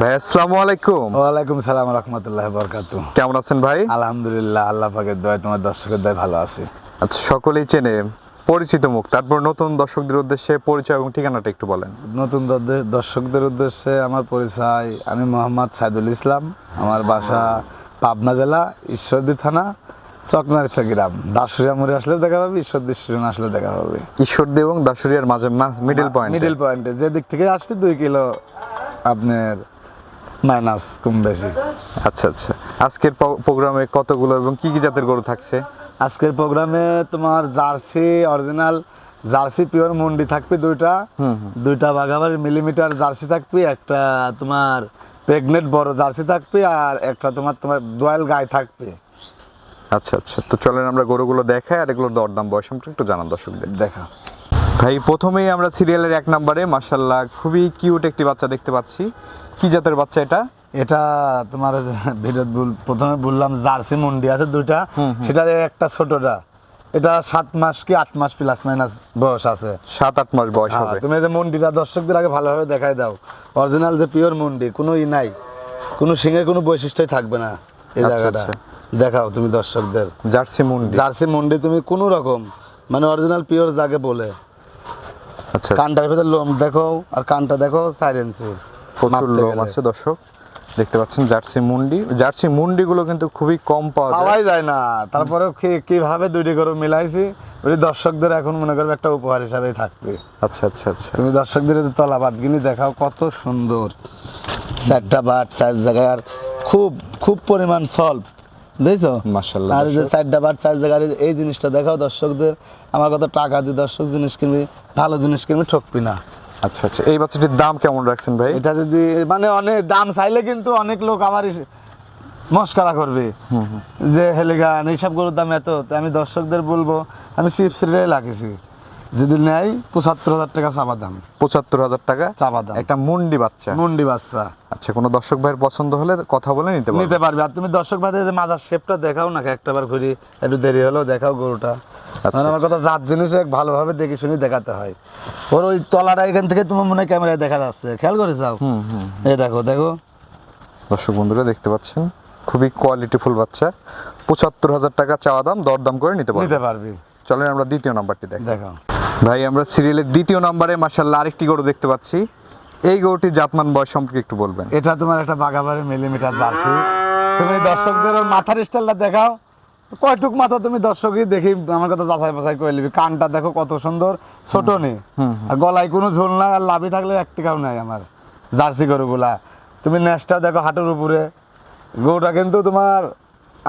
ভাই আসসালামু আলাইকুম। ওয়ালাইকুম সালাম রহমতুল্লাহ বরকাতু। কেমন আছেন ভাই? আলহামদুলিল্লাহ আল্লাহ পাকের দয় তোমার দর্শকের দয় ভালো আছে। আচ্ছা সকলেই চেনে পরিচিত মুখ। তারপর নতুন দর্শকদের উদ্দেশ্যে পরিচয় এবং ঠিকানাটা একটু বলেন। নতুন দর্শকদের উদ্দেশ্যে আমার পরিচয় আমি মোহাম্মদ সাইদুল ইসলাম। আমার বাসা পাবনা জেলা ঈশ্বরদী থানা চকনারিসা গ্রাম। দাসুরিয়া মোড়ে আসলে দেখা পাবে ঈশ্বরদী স্টেশন আসলে দেখা পাবে। ঈশ্বরদী এবং দাসুরিয়ার মাঝে মিডিল পয়েন্ট মিডিল পয়েন্টে যে দিক থেকে আসবে দুই কিলো আপনার মাইনাস কম বেশি। আচ্ছা আচ্ছা। আজকের প্রোগ্রামে কতগুলো এবং কি কি জাতের গরু থাকছে? আজকের প্রোগ্রামে তোমার জার্সি অরিজিনাল জার্সি পিওর মন্ডি থাকবে দুইটা। দুইটা বাঘাবাড়ি মিলিমিটার জার্সি থাকবে একটা তোমার প্রেগনেন্ট বড় জার্সি থাকবে আর একটা তোমার তোমার দোয়াল গায়ে থাকবে। আচ্ছা আচ্ছা। তো চলেন আমরা গরুগুলো দেখাই আর এগুলোর দরদাম বয়স একটু জানান দর্শকদের। দেখা। ভাই প্রথমেই আমরা সিরিয়ালের এক নম্বরে মাসাল্লাহ খুবই কিউট একটি বাচ্চা দেখতে পাচ্ছি। কি জাতের বাচ্চা এটা? এটা তোমার ভিডিও প্রথমে বললাম জার্সি মন্ডি আছে দুইটা সেটার একটা ছোটটা। এটা সাত মাস কি আট মাস প্লাস মাইনাস বয়স আছে। সাত আট মাস বয়স হ্যাঁ, হবে। তুমি যে মন্ডিটা দর্শকদের আগে ভালোভাবে দেখাই দাও। অরিজিনাল যে পিওর মন্ডি কোনো ই নাই। কোনো সিংহের কোনো বৈশিষ্ট্যই থাকবে না এই আচ্ছা, জায়গাটা। আচ্ছা। দেখাও তুমি দর্শকদের। জার্সি মুন্ডি। জার্সি মন্ডি তুমি কোনো রকম মানে অরিজিনাল পিওর যাকে বলে আচ্ছা। কানটার ভিতরে লোম দেখো আর কানটা দেখো সাইলেন্সে প্রচুর লোম আছে দর্শক। দেখতে পাচ্ছেন জার্সি মুন্ডি। জার্সি মুন্ডি গুলো কিন্তু খুবই কম পাওয়া যায়। পাওয়াই যায় না। তারপরে কীভাবে দুইটি করে মিলাইছি? ওই দর্শকদের এখন মনে করবে একটা উপহার হিসাবেই থাকবে। আচ্ছা আচ্ছা আচ্ছা। তুমি দর্শকদের তলা বাটগিনি দেখাও কত সুন্দর। চারটা বাট চার জায়গায় আর খুব খুব পরিমাণ সলভ বুঝছ মাশাআল্লাহ, আর যে। চারটা বাট চার জায়গায় এই- জিনিসটা দেখাও দর্শকদের। আমার কত টাকা দিয়ে দর্শক জিনিস কিনবি ভালো জিনিস কিনবি ঠকবি না। আচ্ছা আচ্ছা এই বাচ্চাটির দাম কেমন রাখছেন ভাই? এটা যদি মানে অনেক দাম চাইলে কিন্তু অনেক লোক আমার মস্কারা করবে। যে হেলিগান এইসব গরুর দাম এত। তো আমি দর্শকদের বলব আমি চিপস রে লাগিয়েছি। যদি নেয় পঁচাত্তর হাজার টাকা চাপা দাম। পঁচাত্তর হাজার টাকা? চাপা দাম। একটা মুন্ডি বাচ্চা। মুন্ডি বাচ্চা। আচ্ছা কোনো দর্শক ভাইয়ের পছন্দ হলে কথা বলে নিতে নিতে পারবে। আর তুমি দর্শক ভাইদের যে মাজার শেপটা দেখাও না একটা বার ঘুরি একটু দেরি হলেও দেখাও গরুটা। মানে আমার কথা জাত জিনিস এক ভালোভাবে দেখে শুনে দেখাতে হয়। ওর ওই তলাটা এখান থেকে তোমার মনে হয় ক্যামেরায় দেখা যাচ্ছে। খেয়াল করে যাও। এই দেখো দেখো। দর্শক বন্ধুরা দেখতে পাচ্ছেন? খুবই কোয়ালিটিফুল বাচ্চা। পঁচাত্তর হাজার টাকা চাওয়া দাম দরদাম করে নিতে নিতে পারবেন পারবি। চলেন আমরা দ্বিতীয় নাম্বারটি দেখ। দেখো ভাই আমরা সিরিয়ালের দ্বিতীয় নাম্বারে মাসাল্লাহ আরেকটি গরু দেখতে পাচ্ছি। এই গরুটির জাতমান বয়স সম্পর্কে একটু বলবেন। এটা তোমার একটা বাগাবাড়ি মিলিমিটার জার্সি। তুমি দর্শকদের মাথার স্টাইলটা দেখাও। কয়টুক মাথা তুমি দর্শকই দেখি আমার কথা যাচাই বাছাই করে নিবি। কানটা দেখো কত সুন্দর ছোট নেই আর গলায় কোনো ঝোল নাই আর লাভি থাকলে একটি টাকাও নাই আমার জার্সি গরুগুলা। তুমি নেসটা দেখো হাঁটুর উপরে। গরুটা কিন্তু তোমার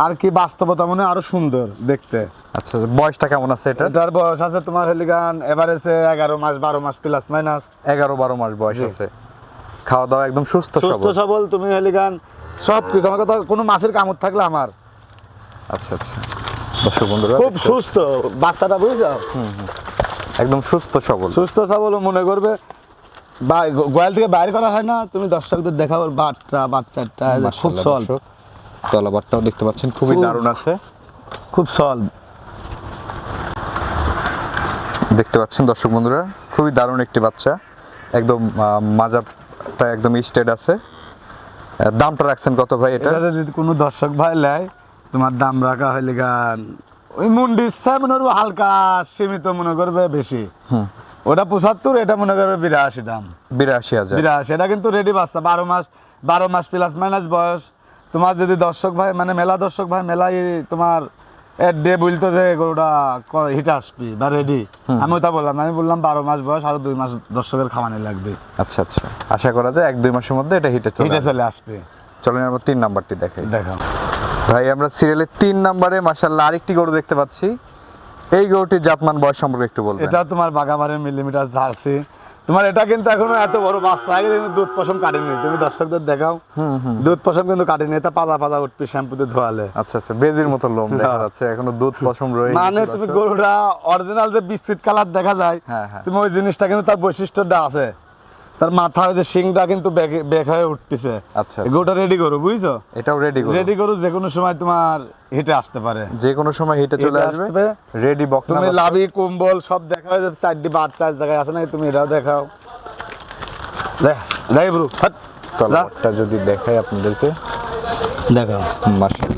আর কি বাস্তবতা মনে হয় আরও সুন্দর দেখতে। আচ্ছা বয়সটা কেমন আছে এটা এটার বয়স আছে তোমার হেলিগান এভারেজে এগারো মাস বারো মাস প্লাস মাইনাস এগারো বারো মাস বয়স আছে। খাওয়া দাওয়া একদম সুস্থ সুস্থ সবল তুমি হেলিগান সব কিছু আমার কথা কোনো মাছের কামড় থাকলে আমার। আচ্ছা আচ্ছা। দর্শক বন্ধুরা খুব সুস্থ। বাচ্চাটা বুঝছ? একদম সুস্থ সবল। সুস্থ সবল মনে করবে। বা গোয়াল থেকে বাইরে করা হয় না। তুমি দর্শকদের ওর বাটটা বাচ্চাটা। খুব সল। তলাবারটাও দেখতে পাচ্ছেন খুবই দারুণ আছে। খুব সল। দেখতে পাচ্ছেন দর্শক বন্ধুরা খুবই দারুণ একটি বাচ্চা। একদম মাজাটা একদম স্টেট আছে। দামটা রাখছেন কত ভাই এটা? এটা যদি কোনো দর্শক ভাই নেয় তোমার দাম রাখা হইলে গান ওই মুন্ডি ইচ্ছা মনে করবে হালকা সীমিত মনে করবে বেশি। ওটা পঁচাত্তর এটা মনে করবে বিরাশি দাম। বিরাশি হাজার। বিরাশি এটা কিন্তু রেডি বাচ্চা বারো মাস বারো মাস প্লাস মাইনাস বয়স। তোমার যদি দর্শক ভাই মানে মেলা দর্শক ভাই মেলাই তোমার এর ডে বলতো যে গরুটা হিটে আসবি বা রেডি আমি ওটা বললাম আমি বললাম বারো মাস বয়স আরও দুই মাস দর্শকের খাওয়ানি লাগবে। আচ্ছা আচ্ছা। আশা করা যায় এক দুই মাসের মধ্যে এটা হিটে চলে হিটে চলে আসবে। চলেন আমরা তিন নাম্বারটি দেখাই। দেখো ভাই আমরা সিরিয়ালের তিন নাম্বারে মাসাল্লাহ আরেকটি গরু দেখতে পাচ্ছি। এই গরুটির জাতমান বয়স সম্পর্কে একটু বলবেন। এটা তোমার বাগাবাড়ির মিলিমিটার জার্সি। তোমার এটা কিন্তু এখনও এত বড় বাচ্চা আগে কিন্তু দুধ পশম কাটেনি। তুমি দর্শকদের দেখাও দুধ পশম কিন্তু কাটেনি এটা পাজা পাজা উঠবে শ্যাম্পুতে ধোয়ালে। আচ্ছা আচ্ছা বেজির মতো লোম দেখা যাচ্ছে এখনও দুধ পশম রয়েছে মানে তুমি। গরুটা অরিজিনাল যে বিস্তৃত কালার দেখা যায় হ্যাঁ, হ্যাঁ। তুমি ওই জিনিসটা কিন্তু তার বৈশিষ্ট্যটা আছে। তার মাথা যে শিংটা কিন্তু ব্যাক হয়ে উঠতেছে। আচ্ছা, গোটা রেডি করো বুঝছ? এটাও রেডি করো। রেডি করো যে কোনো সময় তোমার হিটে আসতে পারে। যে কোনো সময় হিটে চলে আসবে। রেডি বক তুমি লাভি কুম্বল সব দেখা হয়ে যাবে চারটি বার চার জায়গায় আছে না তুমি এটাও দেখাও। দেখ দেখ ব্রু হাট যদি দেখাই আপনাদেরকে। দেখাও।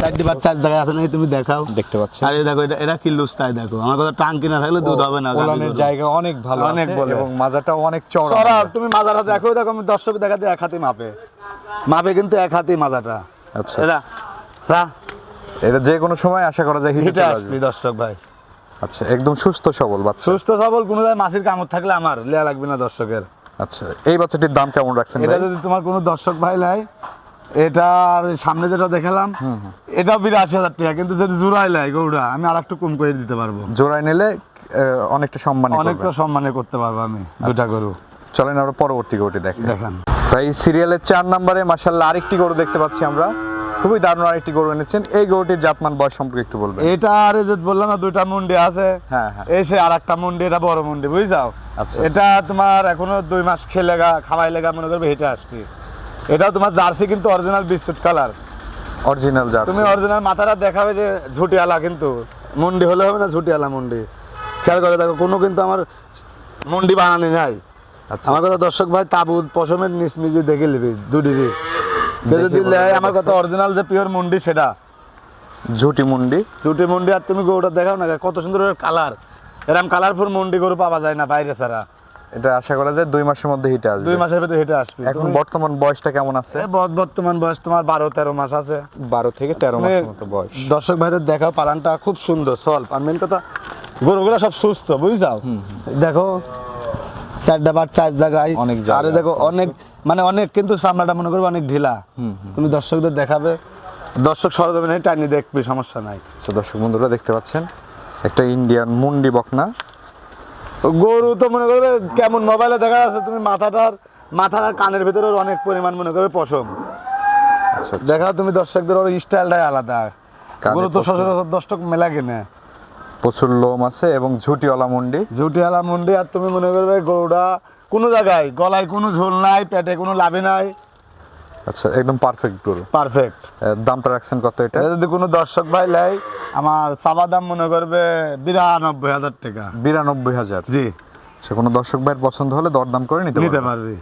চারটি বার চার জায়গায় আছে নাকি তুমি দেখাও? দেখতে পাচ্ছেন আরে দেখো এটা এটা কি লুস্তায় দেখো। আমার কথা টাঙ্কি না থাকলে দুধ হবে না গাভী জায়গা অনেক ভালো অনেক বলে। এবং মাজাটাও অনেক চড়া চড়া তুমি মাজাটা দেখো দেখো আমি দর্শক দেখাতে এক হাতে মাপে। মাপে কিন্তু এক হাতে মাজাটা আচ্ছা। এটা এটা যে কোনো সময় আশা করা যায় হিটে আসবি দর্শক ভাই। আচ্ছা একদম সুস্থ সবল বাচ্চা। সুস্থ সবল কোনো মাসির কামড় থাকলে আমার লেয়া লাগবে না দর্শকের। আচ্ছা এই বাচ্চাটির দাম কেমন রাখছেন এটা যদি তোমার কোনো দর্শক ভাই নাই এটা আর সামনে যেটা দেখালাম এটাও বিরাশি হাজার টাকা কিন্তু যদি জোড়াই লাই গৌড়া আমি আর একটু কম করে দিতে পারব। জোড়ায় নিলে অনেকটা সম্মান অনেকটা সম্মানে করতে পারব আমি দুটা গরু। চলেন আমরা পরবর্তী গরুটি দেখি। দেখান। ভাই সিরিয়ালের চার নম্বরে মাসাল্লাহ আরেকটি গরু দেখতে পাচ্ছি আমরা। খুবই দারুণ আরেকটি গরু এনেছেন। এই গরুটির জাতমান বয়স সম্পর্কে একটু বলবেন। এটা আর এই যে বললাম না দুইটা মুন্ডি আছে। হ্যাঁ, হ্যাঁ। এসে আর একটা মুন্ডি এটা বড় মুন্ডি বুঝছাও? আচ্ছা, এটা তোমার এখনও দুই মাস খেলে গা খাওয়াই লেগা মনে করবে হেঁটে আসবে। এটাও তোমার জার্সি কিন্তু অরিজিনাল বিস্কুট কালার অরিজিনাল জাত তুমি অরিজিনাল মাথাটা দেখাবে যে ঝুটিয়ালা কিন্তু। মুন্ডি হলে হবে না ঝুটিয়ালা মুন্ডি। খেয়াল করে দেখো কোনো কিন্তু আমার মুন্ডি বানানি নাই। আচ্ছা। আমার কথা দর্শক ভাই তাবুত পশমের নিচ নিজে দেখে নিবি দুডিরি যদি আমার কথা অরিজিনাল যে পিওর মুন্ডি সেটা। ঝুটি মুন্ডি। ঝুটি মুন্ডি আর তুমি গরুটা দেখাও না কত সুন্দর কালার এরকম কালারফুল মুন্ডি গরু পাওয়া যায় না বাইরে ছাড়া। এটা আশা করা যায় দুই মাসের মধ্যে হিটে আসবে। দুই মাসের ভিতরে হিটে আসবে। এখন বর্তমান বয়সটা কেমন আছে? বর্তমান বয়স তোমার বারো তেরো মাস আছে। বারো থেকে তেরো মাসের মতো বয়স। দর্শক ভাইদের দেখাও পালানটা খুব সুন্দর সল্প আর মেন কথা গরুগুলো সব সুস্থ বুঝছাও? দেখো চারটা বার চার জায়গায়। অনেক আরে দেখো অনেক মানে অনেক কিন্তু সামনাটা মনে করবে অনেক ঢিলা। তুমি দর্শকদের দেখাবে। দর্শক সরজমিনে টাইনি দেখবে সমস্যা নাই। দর্শক বন্ধুরা দেখতে পাচ্ছেন একটা ইন্ডিয়ান মুন্ডি বকনা। গরু তো মনে করবে কেমন মোবাইলে দেখা যাচ্ছে তুমি মাথাটার মাথার আর কানের ভিতরে অনেক পরিমাণ মনে করবে পশম। আচ্ছা দেখাও তুমি দর্শকদের ওর স্টাইলটাই আলাদা। গরু তো। সচরাচর দর্শক মেলা কিনে। প্রচুর লোম আছে এবং ঝুটিওয়ালা মুন্ডি। ঝুটিয়ালা মুন্ডি আর তুমি মনে করবে গরুটা কোনো জায়গায় গলায় কোনো ঝোল নাই পেটে কোনো লাভে নাই। আচ্ছা একদম পারফেক্ট গরু। পারফেক্ট দামটা রাখছেন কত এটা? যদি কোনো দর্শক ভাই লাই আমার চাবা দাম মনে করবে বিরানব্বই হাজার টাকা। বিরানব্বই হাজার? জি। সে কোনো দর্শক ভাইয়ের পছন্দ হলে দরদাম করে নিতে নিতে পারবে।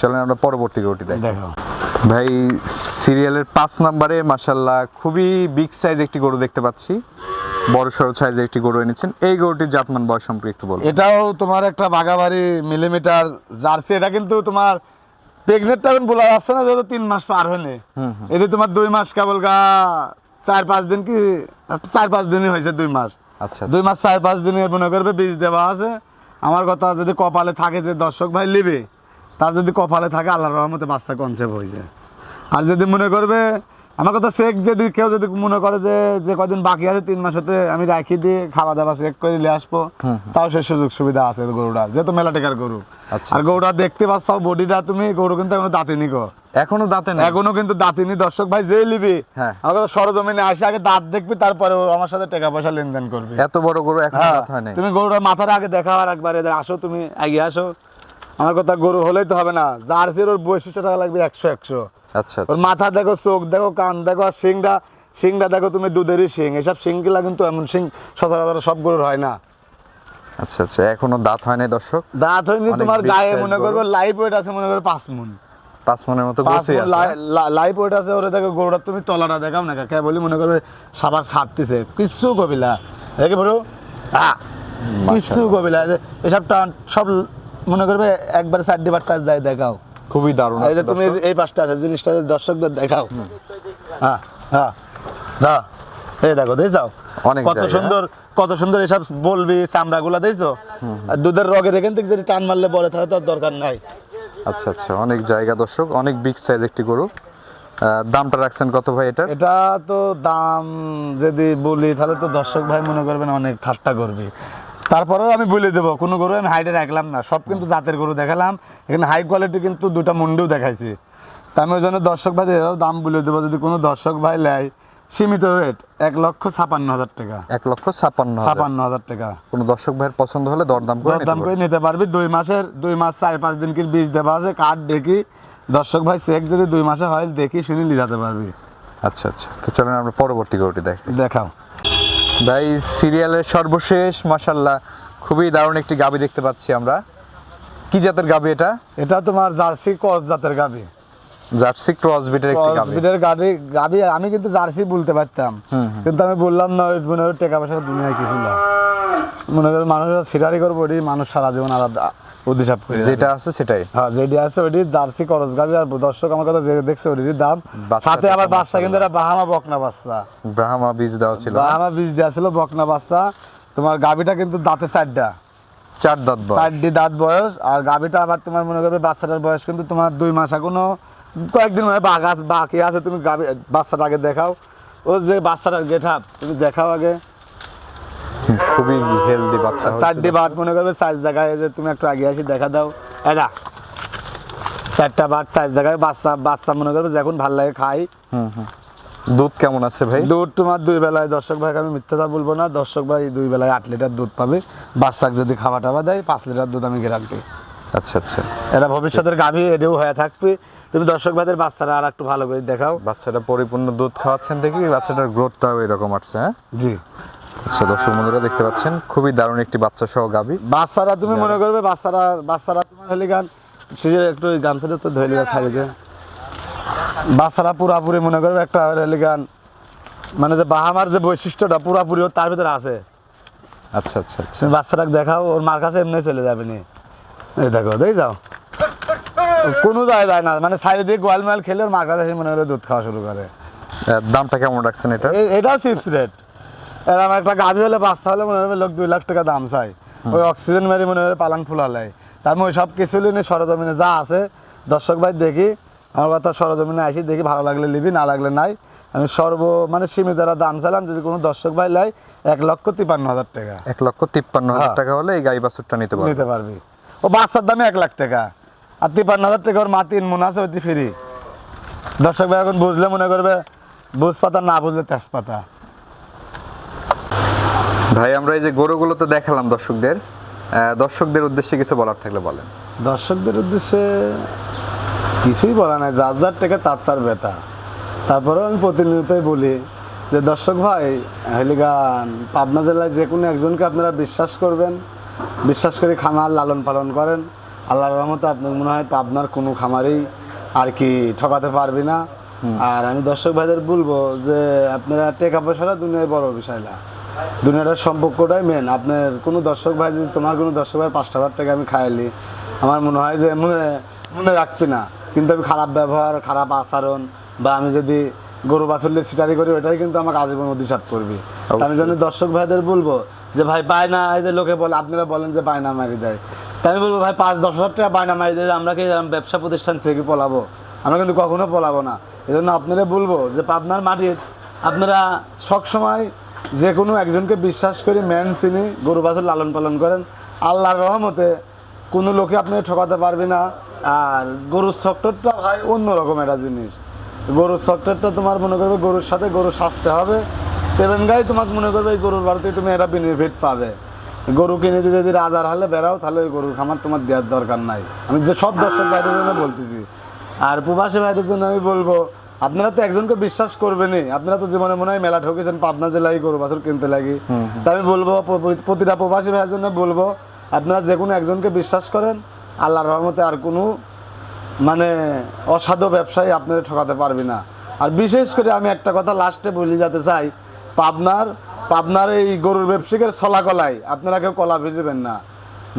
চলেন আমরা পরবর্তী গরুটি দেখি। দেখো। ভাই সিরিয়ালের পাঁচ নম্বরে মাসাল্লাহ খুবই বিগ সাইজ একটি গরু দেখতে পাচ্ছি। বড় সড়ো সাইজের একটি গরু এনেছেন। এই গরুটির জাতমান বয়স সম্পর্কে একটু বলুন। এটাও তোমার একটা বাগাবাড়ি মিলিমিটার জার্সি। এটা কিন্তু তোমার প্রেগনেন্টটা এখন বলা যাচ্ছে না যত তিন মাস পার হলে। এটা তোমার দুই মাস কেবল গা চার পাঁচ দিন কি চার পাঁচ দিনই হয়েছে দুই মাস। আচ্ছা দুই মাস চার পাঁচ দিনের মনে করবে বীজ দেওয়া আছে। আমার কথা যদি কপালে থাকে যে দর্শক ভাই নেবে তার যদি কপালে থাকে আল্লাহর রহমতে বাচ্চা কনসেপ্ট হয়ে যায়। আর যদি মনে করবে আমার কথা চেক যদি কেউ যদি মনে করে যে যে কদিন বাকি আছে তিন মাস হতে আমি রাখি দিয়ে খাওয়া দাওয়া চেক করে নিয়ে আসব তাও সে সুযোগ সুবিধা আছে গরুটা যেহেতু মেলা টেকার গরু। আচ্ছা, আর গরুটা দেখতে পাচ্ছ বডিটা তুমি গরু কিন্তু এখনও দাঁতিনি গো। এখনও দাঁতে না এখনও কিন্তু দাঁতিনি দর্শক ভাই যে লিবি হ্যাঁ। আমার কথা সরজমিনে আসে আগে দাঁত দেখবি তারপরে আমার সাথে টাকা পয়সা লেনদেন করবি। এত বড় গরু এখনও হ্যাঁ, দাঁত হয় নাই? তুমি গরুটা মাথার আগে দেখাও আর একবার এদের আসো তুমি এগিয়ে আসো। আমার কথা গরু হলেই তো হবে না। জার্সির ওর বৈশিষ্ট্য টাকা লাগবে একশো একশো। আচ্ছা ওর মাথা দেখো চোখ দেখো কান দেখো আর শিংটা শিংটা দেখো তুমি দুধেরই শিং। এসব শিংগুলা কিন্তু এমন শিং সচরাচর সব গরুর হয় না। আচ্ছা আচ্ছা এখনও দাঁত হয় নাই দর্শক? দাঁত হয়নি তোমার গায়ে মনে। করবে লাইফ ওয়েট আছে মনে করবে পাঁচ মুন। পাঁচ মনের মতো আছে। লাইফ ওয়েট আছে ওরে দেখো গরুটা তুমি তলাটা দেখাও না কে বলি মনে করবে সাবার ছাড়তেছে কিচ্ছু কবিলা। দেখে বলো? হ্যাঁ কিচ্ছু কবিলা। এসব টান সব মনে করবে একবার চারটি বার চার্জ যায় দেখাও। খুবই দারুণ এই যে তুমি এই পাঁচটা আছে জিনিসটা দর্শকদের দেখাও। হ্যাঁ হ্যাঁ হ্যাঁ। এই দেখো দেখছাও অনেক কত সুন্দর কত সুন্দর এসব বলবি চামড়া গুলা দেখছ দুধের রগের এখান থেকে যদি টান মারলে পরে তাহলে তো দরকার নাই। আচ্ছা আচ্ছা অনেক জায়গা দর্শক অনেক বিগ সাইজ একটি গরু। দামটা রাখছেন কত ভাই এটা এটা তো দাম যদি বলি তাহলে তো দর্শক ভাই মনে করবেন অনেক ঠাট্টা করবে। তারপরেও আমি বলে দেবো কোনো গরু আমি হাইটে রাখলাম না। সব কিন্তু জাতের গরু দেখালাম। এখানে হাই কোয়ালিটি কিন্তু দুটা মুন্ডিও দেখাইছি। তা আমি ওই জন্য দর্শক ভাই এরাও দাম বলে দেবো যদি কোনো দর্শক ভাই নেয় সীমিত রেট এক লক্ষ ছাপান্ন হাজার টাকা। এক লক্ষ ছাপ্পান্ন হাজার। ছাপান্ন হাজার টাকা। কোনো দর্শক ভাইয়ের পছন্দ হলে দরদাম করে নিতে দাম করে। নিতে পারবি। দুই মাসের দুই মাস চার পাঁচ দিন কি বীজ দেওয়া আছে কার্ড দেখি। দর্শক ভাই চেক যদি দুই মাসে হয় দেখি শুনে নিয়ে যেতে পারবি। আচ্ছা আচ্ছা। তো চলেন আমরা পরবর্তী গরুটি দেখি। দেখাও। ভাই সিরিয়ালের সর্বশেষ মাসাল্লাহ খুবই দারুণ একটি গাবি দেখতে পাচ্ছি আমরা। কি জাতের গাবি এটা? এটা তোমার জার্সি ক্রস জাতের গাবি। জার্সি ক্রস বিটের একটি হসপিটাল গাড়ি গাবি আমি কিন্তু জার্সি বলতে পারতাম। কিন্তু আমি বললাম না ওই মনে হয় টাকা পয়সা দুনিয়ায় কিছু না। মনে করেন মানুষ সিটারি করব ওটি মানুষ সারা জীবন আলাদা অধিসাপ করে যেটা আছে সেটাই। হ্যাঁ যেটি আছে ওটি জার্সি করস গাবি আর দর্শক আমার কথা যে দেখছে ওটির দাম। সাথে আবার বাচ্চা কিন্তু এটা বাহামা বকনা বাচ্চা। ব্রাহ্মা বীজ দেওয়া ছিল বাহামা বীজ দেওয়া ছিল বকনা বাচ্চা। তোমার গাবিটা কিন্তু দাঁতে চারটা। চার দাঁত বয়স। চারটি দাঁত বয়স আর গাবিটা আবার তোমার মনে করবে বাচ্চাটার বয়স কিন্তু তোমার দুই মাস এখনও কয়েকদিন মানে বাঘা বাকি আছে তুমি গাবি বাচ্চাটা আগে দেখাও। ও যে বাচ্চাটার গেট তুমি দেখাও আগে। খুবই হেলদি বাচ্চা। চারটি বাট মনে করবে চার জায়গায় যে তুমি একটু আগে আসি দেখা দাও। এদা চারটা বাট চার জায়গায় বাচ্চা বাচ্চা মনে করবে যখন ভালো লাগে খাই। হুম, হুম। দুধ কেমন আছে ভাই? দুধ তোমার দুই বেলায় দর্শক ভাইকে আমি মিথ্যাটা বলব না। দর্শক ভাই দুই বেলায় আট লিটার দুধ পাবে। বাচ্চাকে যদি খাওয়া টাওয়া দেয় পাঁচ লিটার দুধ আমি গ্যারান্টি আচ্ছা আচ্ছা। এটা ভবিষ্যতের গাভী এটাও হয়ে থাকবে। তুমি দর্শক ভাইদের বাচ্চারা আর একটু ভালো করে দেখাও। বাচ্চাটা পরিপূর্ণ দুধ খাওয়াচ্ছেন দেখি বাচ্চাটার গ্রোথটাও এরকম আসছে হ্যাঁ? জি। আচ্ছা দর্শক বন্ধুরা দেখতে পাচ্ছেন খুবই দারুণ একটি বাচ্চা সহ গাবি। বাচ্চারা তুমি মনে করবে বাচ্চারা বাচ্চারা তোমার হলে গান সিজের একটু গামছাটা তো ধরে ছাড়ি দে। বাচ্চারা পুরাপুরি মনে করবে একটা হলে গান। মানে যে বাহামার যে বৈশিষ্ট্যটা পুরাপুরি ওর তার ভিতরে আছে। আচ্ছা আচ্ছা আচ্ছা। বাচ্চাটাকে দেখাও ওর মার কাছে এমনি চলে যাবে নি। এই দেখো দেখ যাও। কোনো যায় যায় না। মানে সাইডে দিয়ে গোয়াল মাল খেলে ওর মার কাছে মনে করে দুধ খাওয়া শুরু করে। দামটা কেমন রাখছেন এটা? এটাও চিপস রেট। এরকম একটা গাভি হলে বাচ্চা হলে মনে হবে লোক দুই লাখ টাকা দাম চাই ওই অক্সিজেন মেরে মনে হবে পালান ফুলালাই তার মধ্যে সব কিছু নিয়ে সরজমিনে যা আছে দর্শক ভাই দেখি আমার কথা সরজমিনে আসি দেখি ভালো লাগলে নিবি না লাগলে নাই। আমি সর্ব মানে সীমিত দাম চাইলাম যদি কোনো দর্শক ভাই লাই এক লক্ষ তিপ্পান্ন হাজার টাকা। এক লক্ষ তিপ্পান্ন হাজার হ্যাঁ। টাকা হলে এই গাই বাছুরটা নিতে পারবে। নিতে পারবি। ও বাচ্চার দামে এক লাখ টাকা। আর তিপ্পান্ন হাজার টাকা ওর মা তিন মন আছে ওই ফ্রি। দর্শক ভাই এখন বুঝলে মনে করবে বুঝ পাতা না বুঝলে তেজপাতা। ভাই আমরা এই যে গরুগুলো তো দেখালাম দর্শকদের। দর্শকদের উদ্দেশ্যে কিছু বলার থাকলে বলেন। দর্শকদের উদ্দেশ্যে কিছুই বলা নাই যার যার টাকা তার তার ব্যথা। তারপরেও আমি প্রতিনিয়তই বলি যে দর্শক ভাই হেলিগান পাবনা জেলায় যে কোনো একজনকে আপনারা বিশ্বাস করবেন বিশ্বাস করে খামার লালন পালন করেন। আল্লাহর রহমতে আপনার মনে হয় পাবনার কোনো খামারেই আর কি ঠকাতে পারবি না। আর আমি দর্শক ভাইদের বলব যে আপনারা টাকা পয়সাটা দুনিয়ায় বড় বিষয় না। দুনিয়াটার সম্পর্কটাই মেন আপনার কোনো দর্শক ভাই যদি তোমার কোনো দর্শক ভাই পাঁচ হাজার টাকা আমি খাইলি আমার মনে হয় যে মনে মনে রাখবি না। কিন্তু আমি খারাপ ব্যবহার খারাপ আচরণ বা আমি যদি গরু বাছুরলে সিটারি করি ওটাই কিন্তু আমাকে আজীবন অধিসাপ করবি। আমি যেন দর্শক ভাইদের বলব যে ভাই বায়না এই যে লোকে বলে আপনারা বলেন যে বায়না মারি দেয়। তাই আমি বলব ভাই পাঁচ দশ হাজার টাকা বায়না মারি দেয় আমরা কি ব্যবসা প্রতিষ্ঠান থেকে পলাবো? আমরা কিন্তু কখনো পলাবো না। এই জন্য আপনারা বলব যে পাবনার মাটির আপনারা সবসময় যে কোনো একজনকে বিশ্বাস করে ম্যান চিনি, গরু বাছুর লালন পালন করেন। আল্লাহর রহমতে কোনো লোকে আপনি ঠকাতে পারবে না। আর গরুর সেক্টরটা ভাই অন্যরকম একটা জিনিস। গরুর সেক্টরটা তোমার মনে করবে গরুর সাথে গরু সাজতে হবে। তেমন গাই তোমাকে মনে করবে এই গরুর বাড়িতে তুমি একটা বেনিফিট পাবে। গরু কিনে দিয়ে যদি রাজার হালে বেড়াও, তাহলে ওই গরুর খামার তোমার দেওয়ার দরকার নাই। আমি যে সব দর্শক ভাইদের জন্য বলতেছি। আর প্রবাসী ভাইদের জন্য আমি বলব আপনারা তো একজনকে বিশ্বাস করবেনই। আপনারা তো জীবনে মনে হয় মেলা ঠকেছেন পাবনা জেলায় গরু বাছুর কিনতে লাগি। তাই আমি বলব প্রতিটা প্রবাসী ভাইয়ের জন্য বলব আপনারা যে কোনো একজনকে বিশ্বাস করেন আল্লাহর রহমতে আর কোনো মানে অসাধু ব্যবসায়ী আপনারা ঠকাতে পারবি না। আর বিশেষ করে আমি একটা কথা লাস্টে বলি যেতে চাই পাবনার পাবনার এই গরুর ব্যবসায়ীদের ছলা কলায় আপনারা কেউ কলা ভিজবেন না।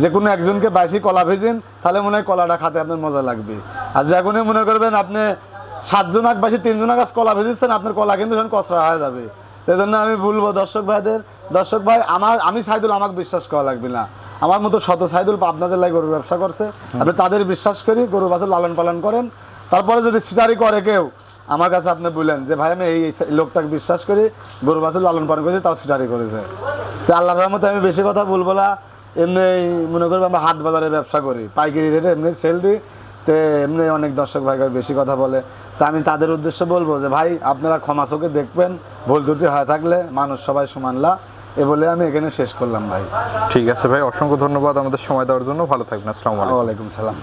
যে কোনো একজনকে বাইসি কলা ভেজেন তাহলে মনে হয় কলাটা খাতে আপনার মজা লাগবে। আর যে এখনই মনে করবেন আপনি সাতজন আগ বাইসি তিনজন গাছ কলা ভেজেছেন আপনার কলা কিন্তু যখন কচরা হয়ে যাবে। এই জন্য আমি বলব দর্শক ভাইদের। দর্শক ভাই আমার আমি সাইদুল আমাকে বিশ্বাস করা লাগবে না। আমার মতো শত সাইদুল পাবনা জেলায় গরুর ব্যবসা করছে। আপনি তাদের বিশ্বাস করি গরু বাছুর লালন পালন করেন। তারপরে যদি সিটারি করে কেউ আমার কাছে আপনি বললেন যে ভাই আমি এই এই লোকটাকে বিশ্বাস করি গরু বাছুর লালন পালন করেছি তাও সিটারি করেছে। তো আল্লাহর রহমতে আমি বেশি কথা বলব না। এমনি মনে করব আমরা হাট বাজারে ব্যবসা করি। পাইকারি রেটে এমনি সেল দিই। তো এমনি অনেক দর্শক ভাই বেশি কথা বলে। তা আমি তাদের উদ্দেশ্যে বলব যে ভাই আপনারা ক্ষমা চোখে দেখবেন ভুল ত্রুটি হয়ে থাকলে মানুষ সবাই সমানলা এ বলে আমি এখানে শেষ করলাম ভাই। ঠিক আছে ভাই অসংখ্য ধন্যবাদ আমাদের সময় দেওয়ার জন্য। ভালো থাকবেন আসসালামু আলাইকুম। সালাম।